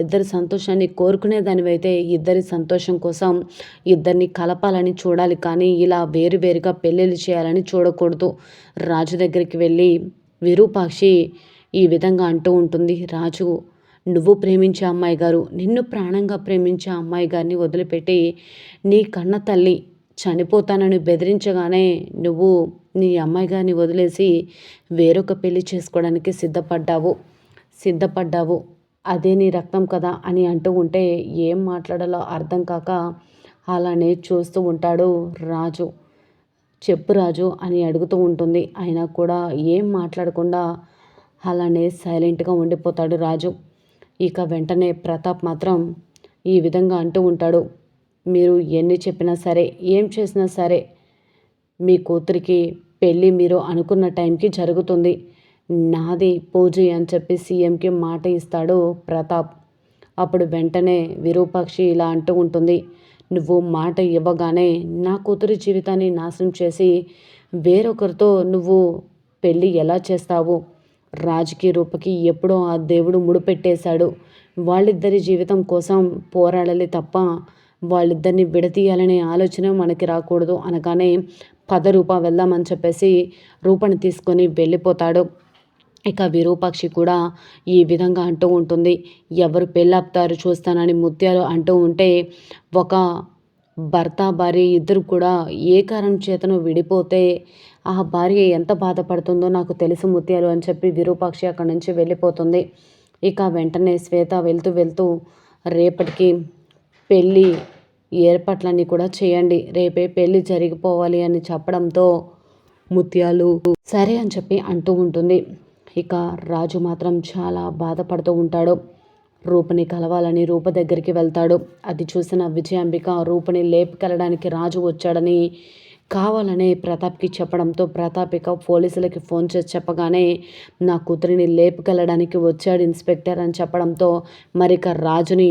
ఇద్దరి సంతోషాన్ని కోరుకునే దానివైతే ఇద్దరి సంతోషం కోసం ఇద్దరిని కలపాలని చూడాలి. కానీ ఇలా వేరువేరుగా పెళ్ళిళ్ళు చేయాలని చూడకూడదు. రాజు దగ్గరికి వెళ్ళి విరూపాక్షి ఈ విధంగా అంటూ ఉంటుంది. రాజు నువ్వు ప్రేమించే అమ్మాయి గారు నిన్ను ప్రాణంగా ప్రేమించే అమ్మాయి గారిని వదిలిపెట్టి నీ కన్న తల్లి చనిపోతానని బెదిరించగానే నువ్వు నీ అమ్మాయి గారిని వదిలేసి వేరొక పెళ్ళి చేసుకోవడానికి సిద్ధపడ్డావు. సిద్ధపడ్డావు. అదే నీ రక్తం కదా అని అంటూ ఉంటే ఏం మాట్లాడాలో అర్థం కాక అలానే చూస్తూ ఉంటాడు రాజు. చెప్పు రాజు అని అడుగుతూ ఉంటుంది. అయినా కూడా ఏం మాట్లాడకుండా అలానే సైలెంట్గా ఉండిపోతాడు రాజు. ఇక వెంటనే ప్రతాప్ మాత్రం ఈ విధంగా అంటూ ఉంటాడు. మీరు ఎన్ని చెప్పినా సరే ఏం చేసినా సరే మీ కూతురికి పెళ్ళి మీరు అనుకున్న టైంకి జరుగుతుంది. నాది పూజ అని చెప్పి సీఎంకి మాట ఇస్తాడు ప్రతాప్. అప్పుడు వెంటనే విరూపాక్షి ఇలా అంటూ ఉంటుంది. నువ్వు మాట ఇవ్వగానే నా కూతురి జీవితాన్ని నాశనం చేసి వేరొకరితో నువ్వు పెళ్ళి ఎలా చేస్తావు? రాజుకి రూపకి ఎప్పుడో ఆ దేవుడు ముడిపెట్టేశాడు. వాళ్ళిద్దరి జీవితం కోసం పోరాడాలి తప్ప వాళ్ళిద్దరిని విడతీయాలనే ఆలోచన మనకి రాకూడదు అనగానే పద రూప వెళ్దామని చెప్పేసి రూపని తీసుకొని వెళ్ళిపోతాడు. ఇక విరూపాక్షి కూడా ఈ విధంగా అంటూ ఉంటుంది. ఎవరు పెళ్ళాపుతారు చూస్తానని ముత్యాలు అంటూ ఉంటే ఒక భర్త భార్య ఇద్దరు కూడా ఏ కారణం చేతను విడిపోతే ఆ భార్య ఎంత బాధపడుతుందో నాకు తెలుసు ముత్యాలు అని చెప్పి విరూపాక్షి అక్కడి నుంచి వెళ్ళిపోతుంది. ఇక వెంటనే శ్వేత వెళ్తూ వెళ్తూ రేపటికి పెళ్ళి ఏర్పాట్లన్నీ కూడా చేయండి. రేపే పెళ్ళి జరిగిపోవాలి అని చెప్పడంతో ముత్యాలు సరే అని చెప్పి అంటూ ఉంటుంది. ఇక రాజు మాత్రం చాలా బాధపడుతూ ఉంటాడు. రూపని కలవాలని రూప దగ్గరికి వెళ్తాడు. అది చూసిన విజయాంబిక రూపని లేపుకెళ్ళడానికి రాజు వచ్చాడని కావాలనే ప్రతాప్కి చెప్పడంతో ప్రతాప్ ఇక పోలీసులకి ఫోన్ చేసి చెప్పగానే నా కూతురిని లేపుకెళ్ళడానికి వచ్చాడు ఇన్స్పెక్టర్ అని చెప్పడంతో మరిక రాజుని